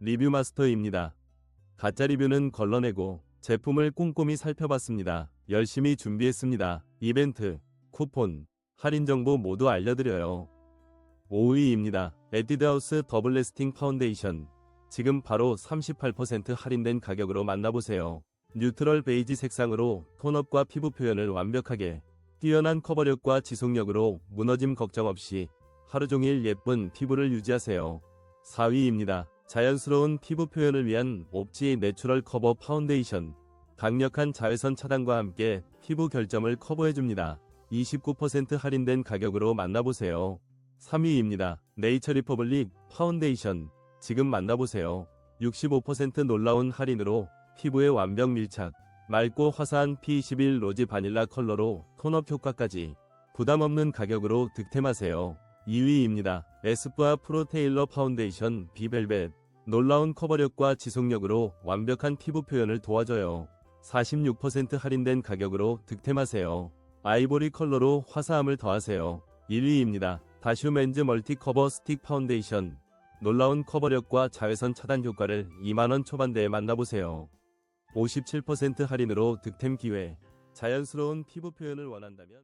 리뷰 마스터입니다. 가짜 리뷰는 걸러내고 제품을 꼼꼼히 살펴봤습니다. 열심히 준비했습니다. 이벤트, 쿠폰, 할인 정보 모두 알려드려요. 5위입니다. 에뛰드하우스 더블 레스팅 파운데이션. 지금 바로 38% 할인된 가격으로 만나보세요. 뉴트럴 베이지 색상으로 톤업과 피부 표현을 완벽하게 뛰어난 커버력과 지속력으로 무너짐 걱정 없이 하루 종일 예쁜 피부를 유지하세요. 4위입니다. 자연스러운 피부 표현을 위한 옵지 내추럴 커버 파운데이션. 강력한 자외선 차단과 함께 피부 결점을 커버해줍니다. 29% 할인된 가격으로 만나보세요. 3위입니다. 네이처 리퍼블릭 파운데이션. 지금 만나보세요. 65% 놀라운 할인으로 피부의 완벽 밀착, 맑고 화사한 P21 로지 바닐라 컬러로 톤업 효과까지 부담 없는 가격으로 득템하세요. 2위입니다. 에스쁘아 프로 테일러 파운데이션 비벨벳. 놀라운 커버력과 지속력으로 완벽한 피부 표현을 도와줘요. 46% 할인된 가격으로 득템하세요. 아이보리 컬러로 화사함을 더하세요. 1위입니다. 다슈맨즈 멀티 커버 스틱 파운데이션. 놀라운 커버력과 자외선 차단 효과를 2만원 초반대에 만나보세요. 57% 할인으로 득템 기회. 자연스러운 피부 표현을 원한다면